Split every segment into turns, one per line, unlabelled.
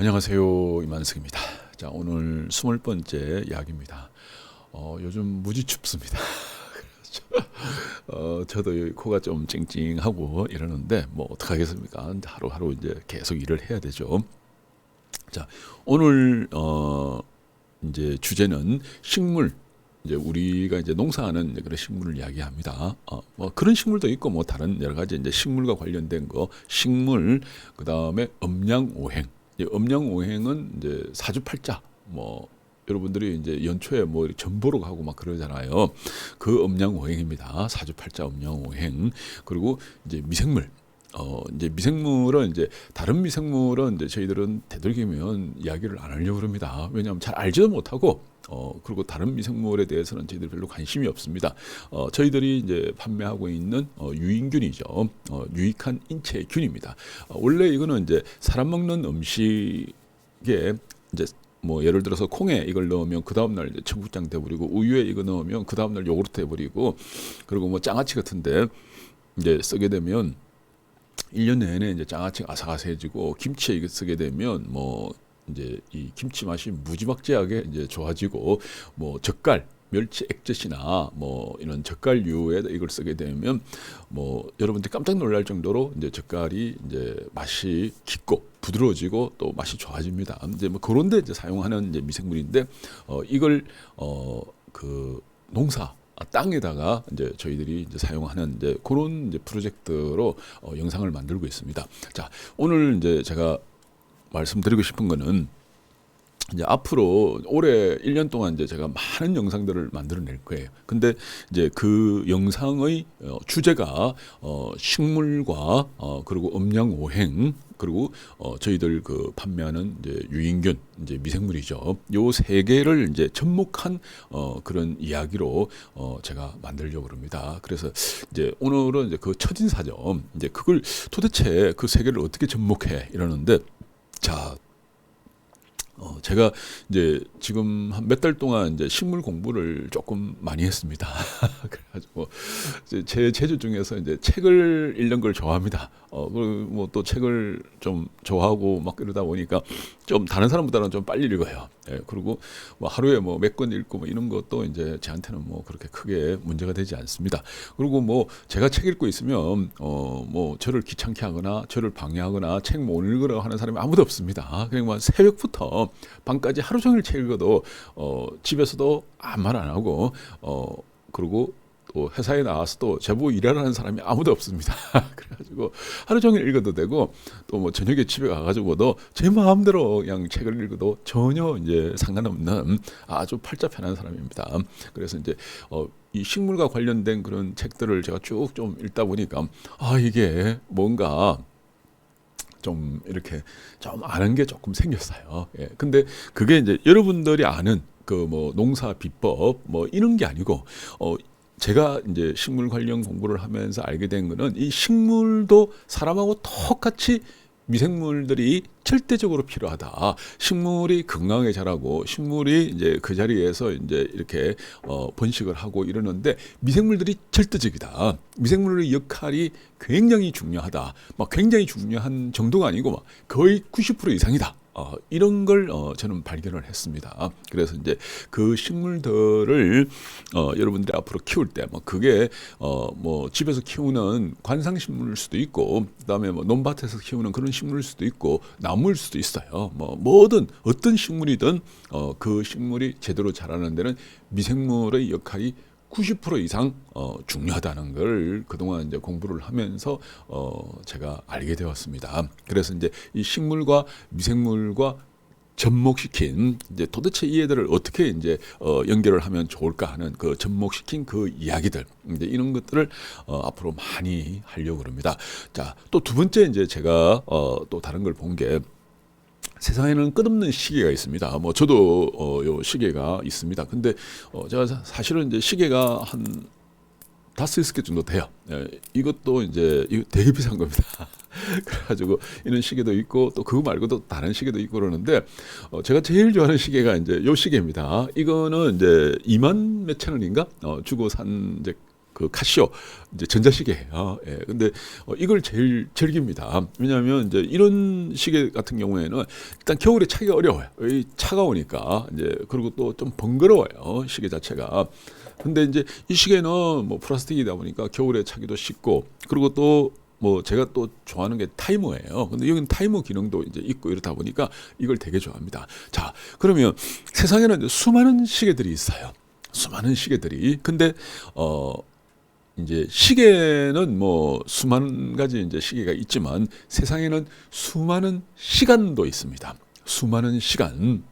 안녕하세요 이만석입니다. 자 오늘 스물 번째 이야기입니다. 어, 요즘 무지 춥습니다. 그래서 어, 저도 이 코가 좀 찡찡하고 이러는데 뭐 어떡하겠습니까? 하루하루 이제 계속 일을 해야 되죠. 자 오늘 어, 이제 주제는 식물. 이제 우리가 이제 농사하는 그런 식물을 이야기합니다. 어, 뭐 그런 식물도 있고 뭐 다른 여러 가지 이제 식물과 관련된 거, 식물, 그 다음에 음양오행. 이 음양오행은 이제 사주팔자 뭐 여러분들이 이제 연초에 뭐 전보러 가고 막 그러잖아요. 그 음양오행입니다. 사주팔자 음양오행 그리고 이제 미생물. 어 이제 미생물은 이제 다른 미생물은 이제 저희들은 되도록이면 이야기를 안 하려고 그럽니다. 왜냐하면 잘 알지도 못하고 어 그리고 다른 미생물에 대해서는 저희들 별로 관심이 없습니다. 어 저희들이 이제 판매하고 있는 어 유인균이죠. 어 유익한 인체 균입니다. 어, 원래 이거는 이제 사람 먹는 음식에 이제 뭐 예를 들어서 콩에 이걸 넣으면 그 다음 날 이제 청국장 돼버리고 우유에 이거 넣으면 그 다음 날 요구르트 돼버리고 그리고 뭐 장아찌 같은데 이제 쓰게 되면 1년 내내 이제 장아찌가 아삭아삭해지고 김치에 이거 쓰게 되면 뭐 이제 이 김치 맛이 무지막지하게 이제 좋아지고 뭐 젓갈 멸치 액젓이나 뭐 이런 젓갈류에 이걸 쓰게 되면 뭐 여러분들 깜짝 놀랄 정도로 이제 젓갈이 이제 맛이 깊고 부드러워지고 또 맛이 좋아집니다. 이제 뭐 그런데 이제 사용하는 이제 미생물인데 어 이걸 어그 농사 아, 땅에다가 이제 저희들이 이제 사용하는 이제 그런 이제 프로젝트로 어, 영상을 만들고 있습니다. 자, 오늘 이제 제가 말씀드리고 싶은 거는 이제 앞으로 올해 1년 동안 이제 제가 많은 영상들을 만들어낼 거예요. 근데 이제 그 영상의 어, 주제가 어, 식물과 어, 그리고 음양오행 그리고 어, 저희들 그 판매하는 이제 유인균 이제 미생물이죠. 요 세 개를 이제 접목한 어, 그런 이야기로 어, 제가 만들려고 합니다. 그래서 이제 오늘은 이제 그 첫인사죠. 이제 그걸 도대체 그 세 개를 어떻게 접목해 이러는데 자. 어, 제가 이제 지금 한 몇 달 동안 이제 식물 공부를 조금 많이 했습니다. 그래가지고 제 재주 중에서 이제 책을 읽는 걸 좋아합니다. 어, 그리고 뭐또 책을 좀 좋아하고 막 이러다 보니까 좀 다른 사람보다는 좀 빨리 읽어요. 예, 그리고 뭐 하루에 뭐 몇 권 읽고 뭐 이런 것도 이제 저한테는 뭐 그렇게 크게 문제가 되지 않습니다. 그리고 뭐 제가 책 읽고 있으면 어 뭐 저를 귀찮게 하거나 저를 방해하거나 책 못 읽으라고 하는 사람이 아무도 없습니다. 그냥 뭐 새벽부터 밤까지 하루 종일 책 읽어도 어 집에서도 아무 말 안 하고 어 그리고 또 회사에 나와서도 제보 일하라는 사람이 아무도 없습니다. 그래가지고 하루 종일 읽어도 되고 또 뭐 저녁에 집에 가가지고도 제 마음대로 그냥 책을 읽어도 전혀 이제 상관없는 아주 팔자 편한 사람입니다. 그래서 이제 어, 이 식물과 관련된 그런 책들을 제가 쭉 좀 읽다 보니까 아 이게 뭔가 좀 이렇게 좀 아는 게 조금 생겼어요. 예. 근데 그게 이제 여러분들이 아는 그 뭐 농사 비법 뭐 이런 게 아니고 어 제가 이제 식물 관련 공부를 하면서 알게 된 거는 이 식물도 사람하고 똑같이 미생물들이 절대적으로 필요하다. 식물이 건강하게 자라고 식물이 이제 그 자리에서 이제 이렇게 어 번식을 하고 이러는데 미생물들이 절대적이다. 미생물의 역할이 굉장히 중요하다. 막 굉장히 중요한 정도가 아니고 막 거의 90% 이상이다. 어, 이런 걸 어, 저는 발견을 했습니다. 그래서 이제 그 식물들을 어, 여러분들이 앞으로 키울 때 뭐 그게 어, 뭐 집에서 키우는 관상 식물일 수도 있고 그다음에 뭐 논밭에서 키우는 그런 식물일 수도 있고 나무일 수도 있어요. 뭐 뭐든 어떤 식물이든 어, 그 식물이 제대로 자라는 데는 미생물의 역할이 90% 이상 어, 중요하다는 걸 그동안 이제 공부를 하면서 어, 제가 알게 되었습니다. 그래서 이제 이 식물과 미생물과 접목시킨 이제 도대체 이 애들을 어떻게 이제 어, 연결을 하면 좋을까 하는 그 접목시킨 그 이야기들 이제 이런 것들을 어, 앞으로 많이 하려고 합니다. 자, 또 두 번째 이제 제가 어, 또 다른 걸 본 게 세상에는 끝없는 시계가 있습니다. 뭐 저도 어, 요 시계가 있습니다. 근데 어, 제가 사- 사실은 이제 시계가 한 다섯 여섯 개 정도 돼요. 예, 이것도 이제 이거 되게 비싼 겁니다. 그래가지고 이런 시계도 있고 또 그거 말고도 다른 시계도 있고 그러는데 어, 제가 제일 좋아하는 시계가 이제 요 시계입니다. 이거는 이제 2만 몇천 원인가 어, 주고 산 이제 그 카시오 이제 전자시계예요. 예. 근데 어, 이걸 제일 즐깁니다. 왜냐하면 이제 이런 시계 같은 경우에는 일단 겨울에 차기가 어려워요. 이 차가우니까 이제 그리고 또 좀 번거로워요. 시계 자체가. 근데 이제 이 시계는 뭐 플라스틱이다 보니까 겨울에 차기도 쉽고 그리고 또뭐 제가 또 좋아하는 게 타이머예요. 근데 여기는 타이머 기능도 이제 있고 이렇다 보니까 이걸 되게 좋아합니다. 자, 그러면 세상에는 수많은 시계들이 있어요. 수많은 시계들이. 근데 어 이제 시계는 뭐 수많은 가지 이제 시계가 있지만 세상에는 수많은 시간도 있습니다. 수많은 시간.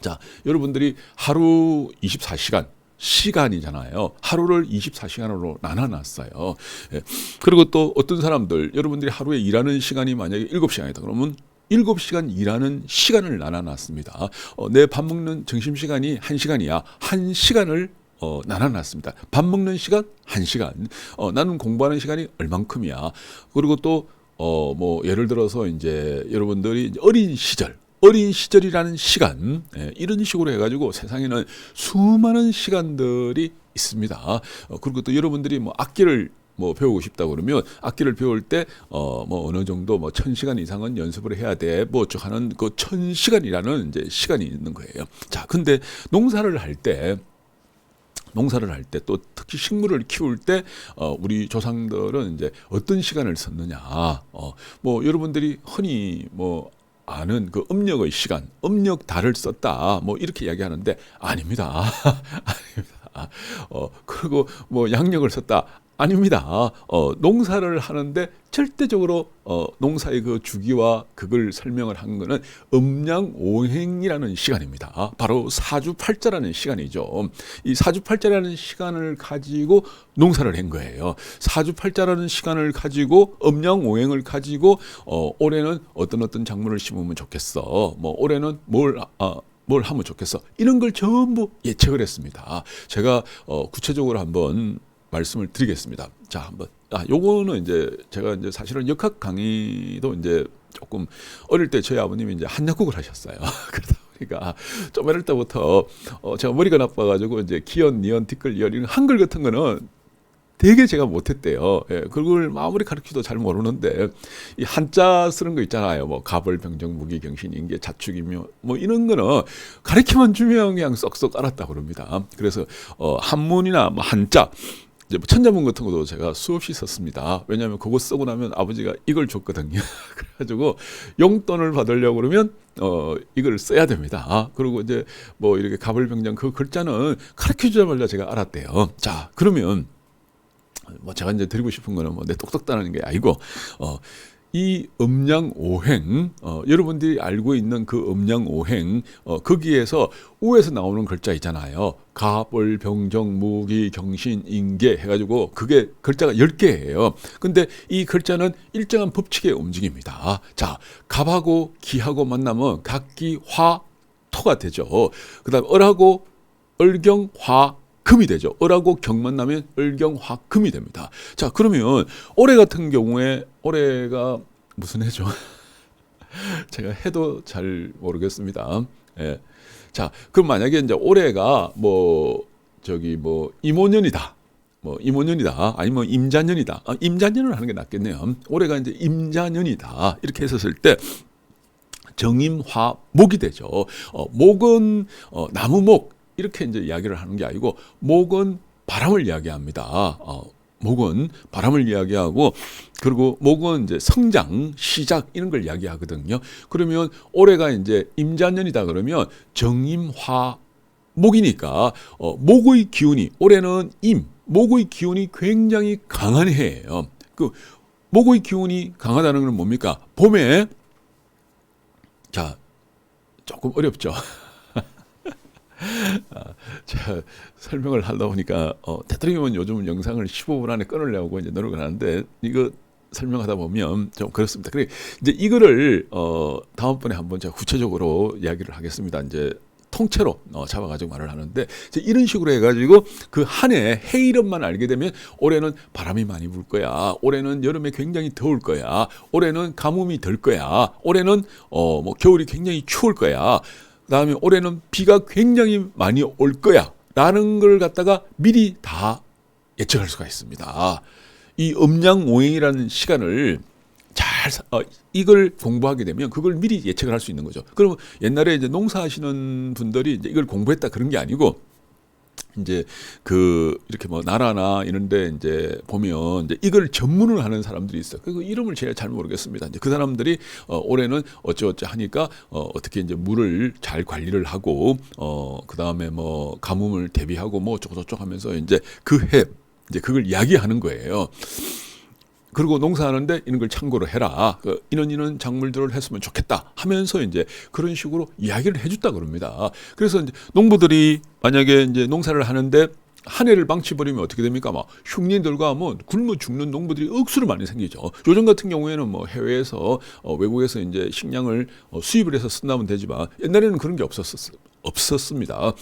자, 여러분들이 하루 24시간 시간이잖아요. 하루를 24시간으로 나눠놨어요. 예. 그리고 또 어떤 사람들, 여러분들이 하루에 일하는 시간이 만약에 7시간이다. 그러면 7시간 일하는 시간을 나눠놨습니다. 어, 내 밥 먹는 점심시간이 1시간이야. 1시간을 어, 나눠놨습니다. 밥 먹는 시간 1시간. 어, 나는 공부하는 시간이 얼만큼이야. 그리고 또, 어, 뭐, 예를 들어서 이제 여러분들이 이제 어린 시절, 어린 시절이라는 시간 예, 이런 식으로 해가지고 세상에는 수많은 시간들이 있습니다. 어, 그리고 또 여러분들이 뭐 악기를 뭐 배우고 싶다 그러면 악기를 배울 때 어 뭐 어느 정도 뭐 천 시간 이상은 연습을 해야 돼뭐 하는 그 천 시간이라는 이제 시간이 있는 거예요. 자, 근데 농사를 할때 농사를 할 때 또 특히 식물을 키울 때 어, 우리 조상들은 이제 어떤 시간을 썼느냐 어 뭐 여러분들이 흔히 뭐 아는 그 음력의 시간, 음력 달을 썼다. 뭐 이렇게 이야기하는데 아닙니다. 아닙니다. 어 그리고 뭐 양력을 썼다. 아닙니다. 어, 농사를 하는데 절대적으로 어, 농사의 그 주기와 그걸 설명을 한 거는 음양오행이라는 시간입니다. 바로 사주팔자라는 시간이죠. 이 사주팔자라는 시간을 가지고 농사를 한 거예요. 사주팔자라는 시간을 가지고 음양오행을 가지고 어, 올해는 어떤 어떤 작물을 심으면 좋겠어. 뭐 올해는 뭘 아, 뭘 하면 좋겠어. 이런 걸 전부 예측을 했습니다. 제가 어, 구체적으로 한번 말씀을 드리겠습니다. 자, 한번 아, 요거는 이제 제가 이제 사실은 역학 강의도 이제 조금 어릴 때 저희 아버님이 이제 한약국을 하셨어요. 그러다 보니까 좀 어릴 때부터 어, 제가 머리가 나빠가지고 이제 기연, 니언, 티끌, 이언 이런 한글 같은 거는 되게 제가 못했대요. 예, 그걸 아무리 가르치도 잘 모르는데 이 한자 쓰는 거 있잖아요. 뭐 가벌, 병정, 무기, 경신, 인계, 자축이며 뭐 이런 거는 가르치만 주면 그냥 쏙쏙 알았다 그럽니다. 그래서 어, 한문이나 뭐 한자 이제 뭐 천자문 같은 것도 제가 수없이 썼습니다. 왜냐하면 그거 쓰고 나면 아버지가 이걸 줬거든요. 그래가지고 용돈을 받으려고 그러면 어 이걸 써야 됩니다. 아, 그리고 이제 뭐 이렇게 가불병장 그 글자는 가르쳐 주자마자 제가 알았대요. 자 그러면 뭐 제가 이제 드리고 싶은 거는 뭐 내 똑똑 따라는 게 아니고 어 이 음양 오행 어, 여러분들이 알고 있는 그 음양 오행 어, 거기에서 우에서 나오는 글자 있잖아요. 가벌, 병정, 무기, 경신, 인계 해가지고 그게 글자가 10개예요. 근데 이 글자는 일정한 법칙에 움직입니다. 자, 갑하고 기하고 만나면 각기 화, 토가 되죠. 그 다음 을하고 을경, 화, 금이 되죠. 을하고 경 만 나면 을경화금이 됩니다. 자, 그러면 올해 같은 경우에 올해가 무슨 해죠? 제가 해도 잘 모르겠습니다. 예. 자, 그럼 만약에 이제 올해가 뭐 저기 뭐 임오년이다. 뭐 임오년이다. 아니면 임자년이다. 아, 임자년을 하는 게 낫겠네요. 올해가 이제 임자년이다. 이렇게 했었을 때 정임화 목이 되죠. 어, 목은 어, 나무목 이렇게 이제 이야기를 하는 게 아니고 목은 바람을 이야기합니다. 어, 목은 바람을 이야기하고 그리고 목은 이제 성장, 시작 이런 걸 이야기하거든요. 그러면 올해가 이제 임자년이다 그러면 정임화 목이니까 어, 목의 기운이 올해는 임 목의 기운이 굉장히 강한 해예요. 그 목의 기운이 강하다는 건 뭡니까? 봄에 자 조금 어렵죠. 아, 제가 설명을 하다 보니까 어, 대통령은 요즘 영상을 15분 안에 끊으려고 이제 노력을 하는데 이거 설명하다 보면 좀 그렇습니다. 그래 이제 이거를 어, 다음번에 한번 제가 구체적으로 이야기를 하겠습니다. 이제 통째로 어, 잡아가지고 말을 하는데 이런 식으로 해가지고 그 한 해 해 이름만 알게 되면 올해는 바람이 많이 불 거야. 올해는 여름에 굉장히 더울 거야. 올해는 가뭄이 될 거야. 올해는 어 뭐 겨울이 굉장히 추울 거야. 그다음에 올해는 비가 굉장히 많이 올 거야. 라는 걸 갖다가 미리 다 예측할 수가 있습니다. 이 음양오행이라는 시간을 잘 사- 어, 이걸 공부하게 되면 그걸 미리 예측을 할 수 있는 거죠. 그러면 옛날에 이제 농사하시는 분들이 이제 이걸 공부했다 그런 게 아니고 이제 그 이렇게 뭐 나라나 이런데 이제 보면 이제 이걸 전문을 하는 사람들이 있어요. 그 이름을 제가 잘 모르겠습니다. 이제 그 사람들이 어 올해는 어쩌어쩌 하니까 어 어떻게 이제 물을 잘 관리를 하고 어 그 다음에 뭐 가뭄을 대비하고 뭐 어쩌고 저쩌고 하면서 이제 그 해 이제 그걸 이야기하는 거예요. 그리고 농사하는데 이런 걸 참고로 해라. 그 이런 이런 작물들을 했으면 좋겠다 하면서 이제 그런 식으로 이야기를 해줬다 그럽니다. 그래서 이제 농부들이 만약에 이제 농사를 하는데 한 해를 망치 버리면 어떻게 됩니까? 막 흉년들과 뭐 굶어 죽는 농부들이 억수로 많이 생기죠. 요즘 같은 경우에는 뭐 해외에서 어, 외국에서 이제 식량을 어, 수입을 해서 쓴다면 되지만 옛날에는 그런 게 없었었 없었습니다.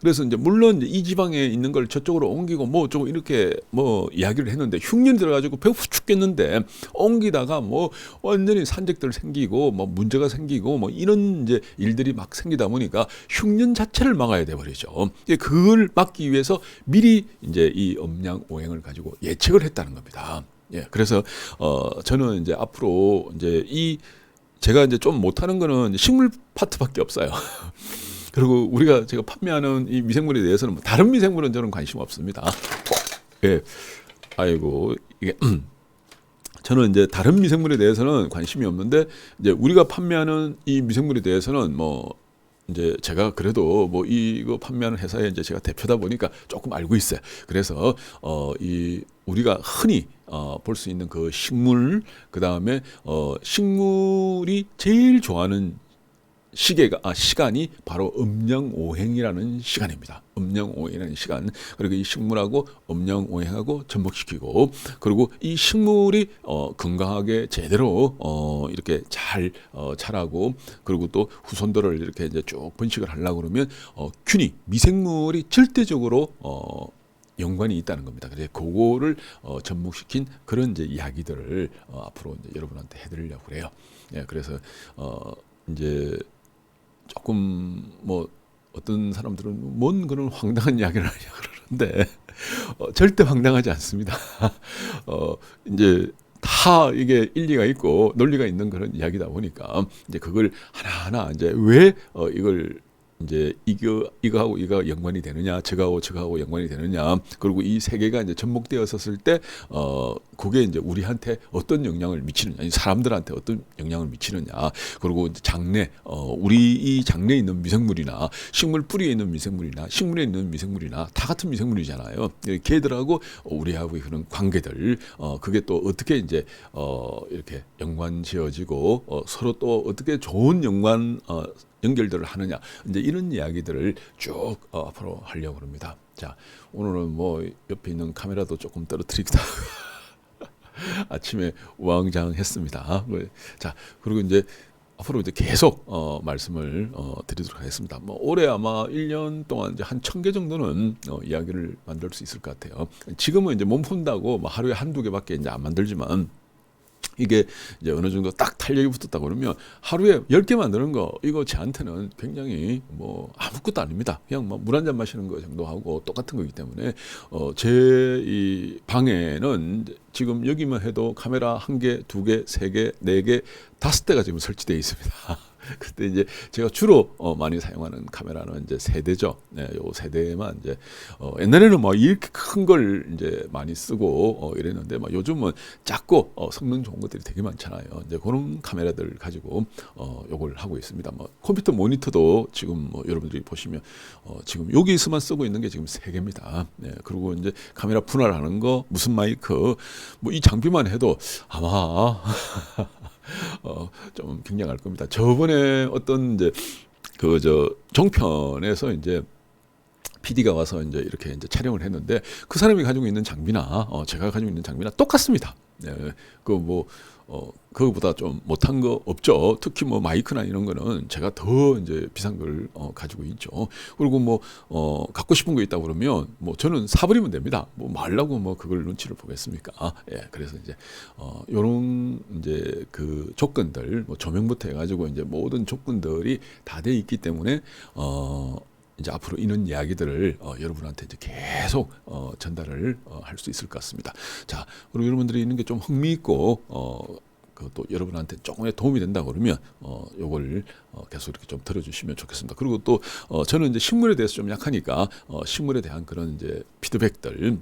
그래서 이제 물론 이 지방에 있는 걸 저쪽으로 옮기고 뭐좀 이렇게 뭐 이야기를 했는데 흉년 들어가지고 배고파 죽겠는데 옮기다가 뭐 완전히 산적들 생기고 뭐 문제가 생기고 뭐 이런 이제 일들이 막 생기다 보니까 흉년 자체를 막아야 돼 버리죠. 그걸 막기 위해서 미리 이제 이 음양 오행을 가지고 예측을 했다는 겁니다. 예, 그래서 어 저는 이제 앞으로 이제 이 제가 이제 좀 못하는 거는 식물 파트밖에 없어요. 그리고 우리가 제가 판매하는 이 미생물에 대해서는 뭐 다른 미생물은 저는 관심 없습니다. 예. 아이고 이게 저는 이제 다른 미생물에 대해서는 관심이 없는데 이제 우리가 판매하는 이 미생물에 대해서는 뭐 이제 제가 그래도 뭐 이거 판매하는 회사에 이제 제가 대표다 보니까 조금 알고 있어요. 그래서 어 이 우리가 흔히 어 볼 수 있는 그 식물 그다음에 어 식물이 제일 좋아하는 시계가 아 시간이 바로 음양오행이라는 시간입니다. 음양오행이라는 시간 그리고 이 식물하고 음양오행하고 접목시키고 그리고 이 식물이 어 건강하게 제대로 어 이렇게 잘 어, 자라고 그리고 또 후손들을 이렇게 이제 쭉 번식을 하려고 그러면 어 균이 미생물이 절대적으로 어 연관이 있다는 겁니다. 그래서 그거를 어, 접목시킨 그런 이제 이야기들을 어, 앞으로 이제 여러분한테 해드리려고 그래요. 예, 그래서 어, 이제 조금 뭐 어떤 사람들은 뭔 그런 황당한 이야기를 하냐 그러는데 어, 절대 황당하지 않습니다. 어, 이제 다 이게 일리가 있고 논리가 있는 그런 이야기다 보니까 이제 그걸 하나하나 이제 왜 어, 이걸 이제 이거 이거하고 이거 연관이 되느냐, 저거하고 저거하고 연관이 되느냐, 그리고 이 세 개가 이제 접목되었었을 때, 어, 그게 이제 우리한테 어떤 영향을 미치느냐, 이 사람들한테 어떤 영향을 미치느냐, 그리고 장내, 어, 우리 이 장내에 있는 미생물이나 식물 뿌리에 있는 미생물이나 식물에 있는 미생물이나 다 같은 미생물이잖아요. 이 걔들하고 우리하고의 그런 관계들, 어, 그게 또 어떻게 이제 어, 이렇게 연관 지어지고 어, 서로 또 어떻게 좋은 연관 어, 연결들을 하느냐 이제 이런 이야기들을 쭉 어, 앞으로 하려고 합니다. 자 오늘은 뭐 옆에 있는 카메라도 조금 떨어뜨리기도 아침에 우왕장했습니다. 뭐, 자 그리고 이제 앞으로 이제 계속 어, 말씀을 어, 드리도록 하겠습니다. 뭐 올해 아마 1년 동안 이제 한 천 개 정도는 어, 이야기를 만들 수 있을 것 같아요. 지금은 이제 몸 푼다고 뭐 하루에 한두 개밖에 이제 안 만들지만 이게 이제 어느 정도 딱 탄력이 붙었다 그러면 하루에 10개 만드는 거 이거 저한테는 굉장히 뭐 아무것도 아닙니다. 그냥 뭐 물 한 잔 마시는 거 정도 하고 똑같은 거기 때문에 어 제 이 방에는 지금 여기만 해도 카메라 한 개, 두 개, 세 개, 네 개, 다섯 대가 지금 설치되어 있습니다. 그때 이제 제가 주로 어, 많이 사용하는 카메라는 이제 세대죠. 네, 요 세대만 이제 어, 옛날에는 뭐 이렇게 큰 걸 이제 많이 쓰고 어, 이랬는데 뭐 요즘은 작고 어, 성능 좋은 것들이 되게 많잖아요. 이제 그런 카메라들 가지고 어, 요걸 하고 있습니다. 뭐 컴퓨터 모니터도 지금 뭐 여러분들이 보시면 어, 지금 여기서만 쓰고 있는 게 지금 세 개입니다. 네, 그리고 이제 카메라 분할하는 거 무슨 마이크 뭐 이 장비만 해도 아마 어, 좀 굉장할 겁니다. 저번에 어떤 이제 그 저 종편에서 이제 PD가 와서 이제 이렇게 이제 촬영을 했는데 그 사람이 가지고 있는 장비나 어, 제가 가지고 있는 장비나 똑같습니다. 네, 그뭐 어, 그거보다 좀 못한 거 없죠. 특히 뭐 마이크나 이런 거는 제가 더 이제 비싼 걸 어, 가지고 있죠. 그리고 뭐 어, 갖고 싶은 거 있다 그러면 뭐 저는 사버리면 됩니다. 뭐 말라고 뭐 그걸 눈치를 보겠습니까? 아, 예, 그래서 이제 어, 요런 이제 그 조건들 뭐 조명부터 해가지고 이제 모든 조건들이 다 돼 있기 때문에 어. 이제 앞으로 이런 이야기들을 어, 여러분한테 이제 계속 어, 전달을 어, 할 수 있을 것 같습니다. 자, 그리고 여러분들이 있는 게 좀 흥미있고 어, 그또 여러분한테 조금의 도움이 된다 그러면 어 요걸 어 계속 이렇게 좀 들어주시면 좋겠습니다. 그리고 또 어 저는 이제 식물에 대해서 좀 약하니까 어 식물에 대한 그런 이제 피드백들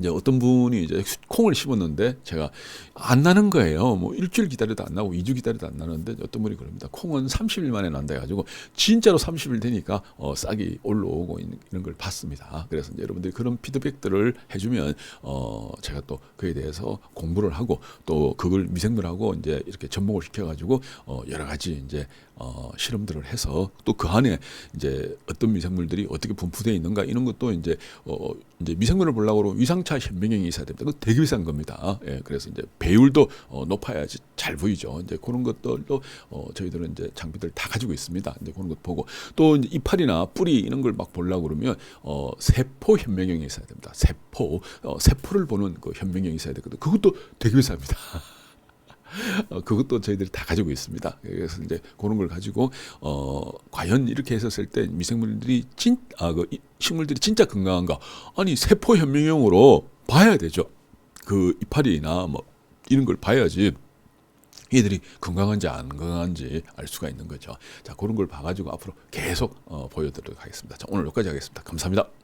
이제 어떤 분이 이제 콩을 심었는데 제가 안 나는 거예요. 뭐 일주일 기다려도 안 나고 2주 기다려도 안 나는데 어떤 분이 그럽니다. 콩은 30일 만에 난다 해가지고 진짜로 30일 되니까 어 싹이 올라오고 있는 걸 봤습니다. 그래서 이제 여러분들이 그런 피드백들을 해주면 어 제가 또 그에 대해서 공부를 하고 또 그걸 미생물하고 이제 이렇게 접목을 시켜가지고 어 여러 가지 이제 어 실험들을 해서 또 그 안에 이제 어떤 미생물들이 어떻게 분포되어 있는가 이런 것도 이제 어 이제 미생물을 보려고 그러 면 위상차 현미경이 있어야 됩니다. 그거 되게 비싼 겁니다. 예, 그래서 이제 배율도 어 높아야지 잘 보이죠. 이제 그런 것들도 어 저희들은 이제 장비들 다 가지고 있습니다. 이제 그런 것 보고 또 이파리나 뿌리 이런 걸 막 보려고 그러면 어 세포 현미경이 있어야 됩니다. 세포 어 세포를 보는 그 현미경이 있어야 되거든요. 그것도 되게 비쌉니다. 어, 그것도 저희들이 다 가지고 있습니다. 그래서 이제 그런 걸 가지고 어 과연 이렇게 했었을 때 미생물들이 진아그 식물들이 진짜 건강한가? 아니 세포 현미경으로 봐야 되죠. 그 이파리나 뭐 이런 걸 봐야지 얘들이 건강한지 안 건강한지 알 수가 있는 거죠. 자 그런 걸 봐가지고 앞으로 계속 어, 보여드리도록 하겠습니다. 자 오늘 여기까지 하겠습니다. 감사합니다.